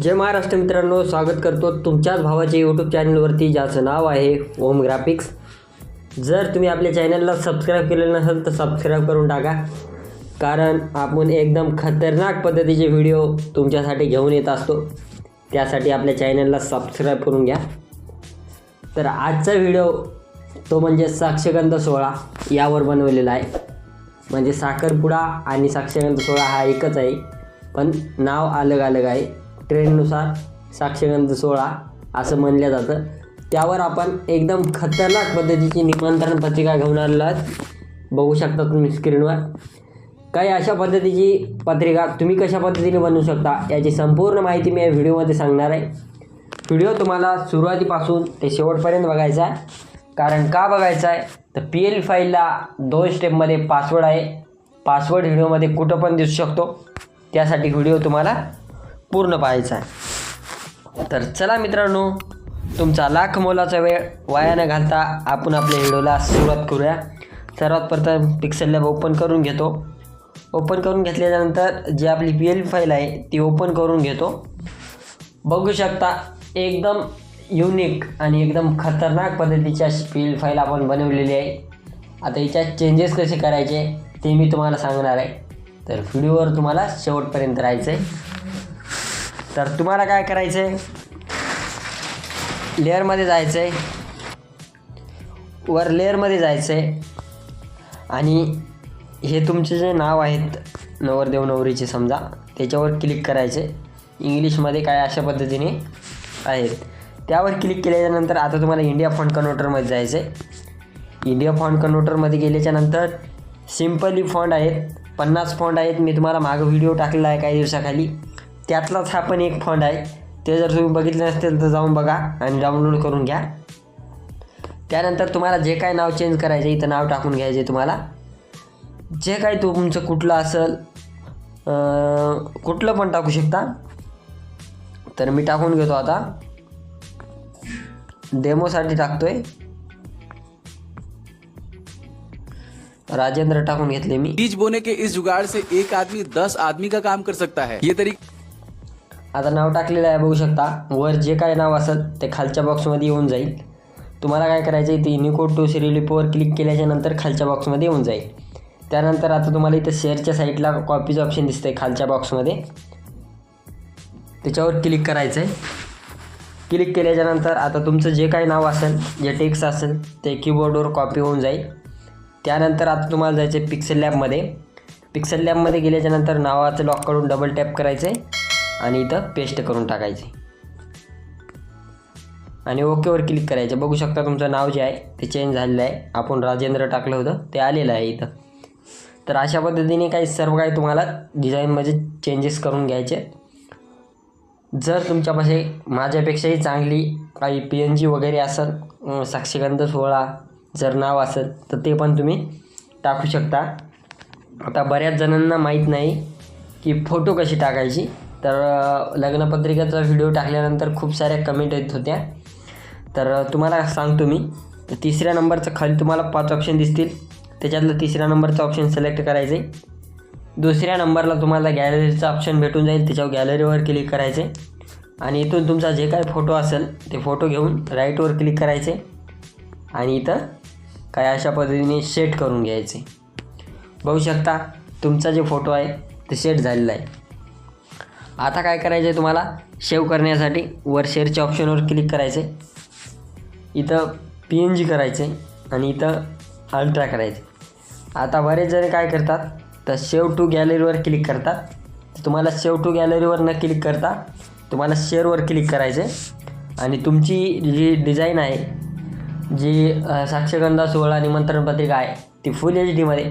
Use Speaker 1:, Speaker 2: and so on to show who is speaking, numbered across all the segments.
Speaker 1: जय महाराष्ट्र मित्रांनो स्वागत करतो तुमच्याच भावाचे यूट्यूब चॅनलवरती ज्याचं नाव आहे ओम ग्राफिक्स. जर तुम्ही आपल्या चॅनलला सबस्क्राईब केलेलं नसेल तर सबस्क्राईब करून टाका. कारण आपण एकदम खतरनाक पद्धतीचे व्हिडिओ तुमच्यासाठी घेऊन येत असतो. त्यासाठी आपल्या चॅनलला सबस्क्राईब करून घ्या. तर आजचा व्हिडिओ तो म्हणजे साक्षगंध सोहळा यावर बनवलेला आहे. म्हणजे साखरपुडा आणि साक्षगंध सोहळा हा एकच आहे. पण नाव अलग अलग आहे. ट्रेंडनुसार साक्षगंध सोहळा असं म्हणलं जातं. त्यावर आपण एकदम खतरनाक पद्धतीची निमंत्रण पत्रिका घेऊन आलेलो आहोत. बघू शकता तुम्ही स्क्रीनवर काही अशा पद्धतीची पत्रिका तुम्ही कशा पद्धतीने बनवू शकता याची संपूर्ण माहिती मी या व्हिडिओमध्ये सांगणार आहे. व्हिडिओ तुम्हाला सुरुवातीपासून ते शेवटपर्यंत बघायचा आहे. कारण का बघायचं आहे? तर पी एल फाईलला दोन स्टेपमध्ये पासवर्ड आहे. पासवर्ड व्हिडिओमध्ये कुठं पण दिसू शकतो. त्यासाठी व्हिडिओ तुम्हाला पूर्ण पाहायचा आहे. तर चला मित्रांनो तुमचा लाख मोलाचा वेळ वाया न घालता आपण आपल्या व्हिडिओला सुरुवात करूया. सर्वात प्रथम पिक्सल लॅब ओपन करून घेतो. ओपन करून घेतल्यानंतर जी आपली पी एल फाईल आहे ती ओपन करून घेतो. बघू शकता एकदम युनिक आणि एकदम खतरनाक पद्धतीची अशी पी एल फाईल आपण बनवलेली आहे. आता याच्यात चेंजेस कसे करायचे ते मी तुम्हाला सांगणार आहे. तर व्हिडिओवर तुम्हाला शेवटपर्यंत राहायचं आहे तर तुम्हाला काय करायचं आहे लेअरमध्ये जायचं आहे वर लेअरमध्ये जायचं आहे आणि हे तुमचे जे नाव आहेत नवरदेव नवरीचे समजा त्याच्यावर क्लिक करायचे इंग्लिशमध्ये काय अशा पद्धतीने आहेत. त्यावर क्लिक केल्याच्यानंतर आता तुम्हाला इंडिया फॉन्ट कन्व्हर्टरमध्ये जायचं आहे इंडिया फॉन्ट कन्व्हर्टरमध्ये गेल्याच्यानंतर सिम्पली फॉन्ट आहेत. पन्नास फॉन्ट आहेत. मी तुम्हाला मागं व्हिडिओ टाकलेला आहे काही दिवसाखाली. त्यातलाच हा पण एक फंड आहे. ते जर तुम्ही बघितले नसतील तर जाऊन बघा आणि डाउनलोड करून घ्या. त्यानंतर तुम्हाला जे काय नाव चेंज करायचे इथं नाव टाकून घ्यायचे तुम्हाला. जे काय तुमचं कुठलं असेल अं, कुठलं पण टाकू शकता. तर मी टाकून घेतो आता. डेमोसाठी टाकतोय. राजेंद्र टाकून घेतले मी.
Speaker 2: बीज बोने के इस जुगाड़ से एक आदमी दस आदमी का काम कर सकता है। ये तरीका
Speaker 1: आता नाव टाकलेलं आहे बघू शकता. वर जे काय नाव असेल ते खालच्या बॉक्समध्ये येऊन जाईल. तुम्हाला काय करायचं आहे ते युनिकोड टू सिरिलिपवर क्लिक केल्याच्यानंतर खालच्या बॉक्समध्ये येऊन जाईल. त्यानंतर आता तुम्हाला इथं शेअरच्या साईडला कॉपीचं ऑप्शन दिसतं आहे खालच्या बॉक्समध्ये त्याच्यावर क्लिक करायचं आहे क्लिक केल्याच्यानंतर आता तुमचं जे काही नाव असेल जे टेक्स्ट असेल ते कीबोर्डवर कॉपी होऊन जाईल. त्यानंतर आता तुम्हाला जायचं आहे पिक्सेल लॅबमध्ये पिक्सेल लॅबमध्ये गेल्याच्यानंतर नावाचं लॉक करून डबल टॅप करायचं आहे आणि इथं पेस्ट करून टाकायचे. आणि ओकेवर क्लिक करायचं. बघू शकता तुमचं नाव जे आहे ते चेंज झालेलं आहे. आपण राजेंद्र टाकलं होतं ते आलेलं आहे इथं. तर अशा पद्धतीने काही सर्व काही तुम्हाला डिझाईनमध्ये चेंजेस करून घ्यायचे. जर तुमच्यापाशी माझ्यापेक्षाही चांगली काही पी एन जी वगैरे असेल साक्षीगंध सोहळा जर नाव असेल तर ते पण तुम्ही टाकू शकता. आता बऱ्याच जणांना माहीत नाही की फोटो कशी टाकायची. तर लग्नपत्रिकेचा व्हिडिओ टाकल्यानंतर खूप साऱ्या कमेंट येत होत्या. तर तुम्हाला सांगतो मी. तर तिसऱ्या नंबरचं खाली तुम्हाला पाच ऑप्शन दिसतील. त्याच्यातलं तिसऱ्या नंबरचं ऑप्शन सिलेक्ट करायचं आहे दुसऱ्या नंबरला तुम्हाला गॅलरीचं ऑप्शन भेटून जाईल. त्याच्यावर गॅलरीवर क्लिक करायचे आणि इथून तुमचा जे काही फोटो असेल ते फोटो घेऊन राईटवर क्लिक करायचे आणि इथं काय अशा पद्धतीने सेट करून घ्यायचे बघू शकता तुमचा जे फोटो आहे ते सेट झालेला आहे. आता काय करायचं आहे तुम्हाला? सेव्ह करण्यासाठी वर शेअरच्या ऑप्शनवर क्लिक करायचे इथं पी एन जी करायचे आणि इथं अल्ट्रा करायचे आता बरेच जण काय करतात? तर सेव्ह टू गॅलरीवर क्लिक करतात. तुम्हाला सेव्ह टू गॅलरीवर न क्लिक करता तुम्हाला शेअरवर क्लिक करायचे आणि तुमची जी डिझाईन आहे जी साक्षगंधा सोहळा निमंत्रण पत्रिका आहे ती फुल एच डीमध्ये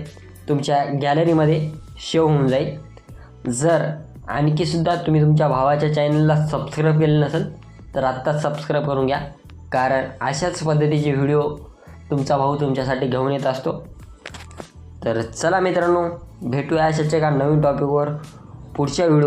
Speaker 1: तुमच्या गॅलरीमध्ये शेव होऊन जाईल. जर आणखीसुद्धा तुम्ही तुमच्या भावाच्या चॅनलला सबस्क्राईब केलं नसेल तर आत्ताच सबस्क्राईब करून घ्या. कारण अशाच पद्धतीचे व्हिडिओ तुमचा भाऊ तुमच्यासाठी घेऊन येत असतो. तर चला मित्रांनो भेटूया अशाच एका नवीन टॉपिकवर पुढच्या व्हिडिओ